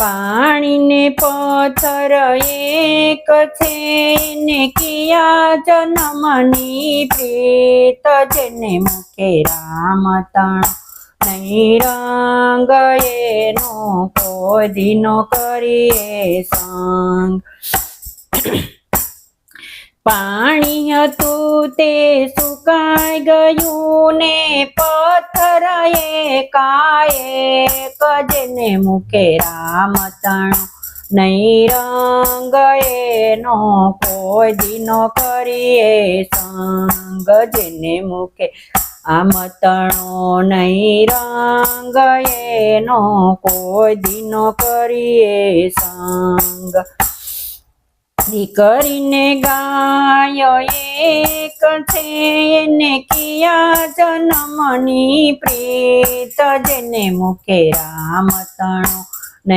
પાણીને પથ્થર એક છે. ને કિયા જન્મની પ્રેત જેને મુખે રામ તણ. નહીં રંગ એનો કોઈ દિનો કરીએ સંગ. પાણી હતું તે સુકાઈ ગયું ને પથ્થર એકાએક જેને મુખે રામ તણ નહીં રંગ એનો કોઈ દિનો કરીએ સંગ જેને મુખે આમ તણો નહીં રંગ એનો કોઈ દિનો કરીએ સંગ. દીકરીને ગાય એક છે એને કિયા જનમની પ્રીત જેને મુકે રામ તણો.